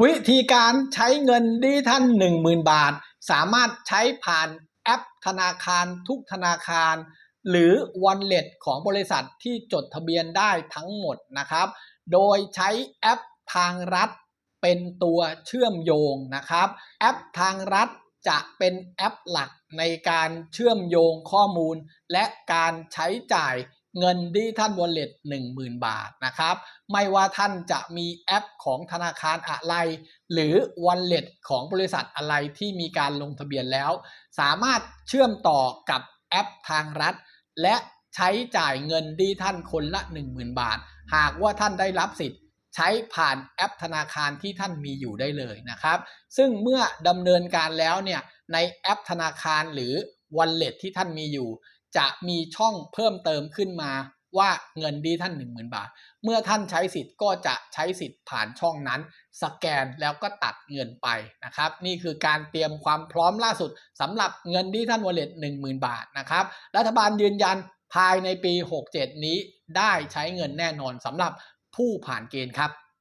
วิธีการใช้เงินดิจิทัล10,000 บาท สามารถใช้ผ่านแอปธนาคารทุกธนาคาร หรือ Wallet ของบริษัทที่จดทะเบียนได้ทั้งหมดนะครับ โดยใช้แอปทางรัฐเป็นตัวเชื่อมโยงนะครับ แอปทางรัฐจะเป็นแอปหลักในการเชื่อมโยงข้อมูล และการใช้จ่าย เงินดิจิทัลวอลเล็ต10,000บาทนะครับ ไม่ว่าท่านจะมีแอปของธนาคารอะไร หรือ Wallet ของบริษัทอะไรที่มีการลงทะเบียนแล้ว สามารถเชื่อมต่อกับแอปทางรัฐ และใช้จ่ายเงินดิจิทัลคนละ 10,000 บาท หากว่าท่านได้รับสิทธิ์ใช้ผ่านแอปธนาคารที่ท่านมีอยู่ได้เลยนะครับ ซึ่งเมื่อดำเนินการแล้วเนี่ยในแอปธนาคารหรือ Wallet ที่ท่านมีอยู่ จะมีช่องเพิ่มเติมขึ้นมาว่าเงินดีท่าน 10,000 บาท เมื่อท่านใช้สิทธิ์ก็จะใช้สิทธิ์ผ่านช่องนั้น สแกนแล้วก็ตัดเงินไปนะครับ นี่คือการเตรียมความพร้อมล่าสุดสำหรับเงินดิจิทัลวอลเล็ต10,000 บาทนะครับ รัฐบาลยืนยันภายในปี 67 นี้ได้ใช้เงินแน่นอนสำหรับผู้ผ่านเกณฑ์ครับ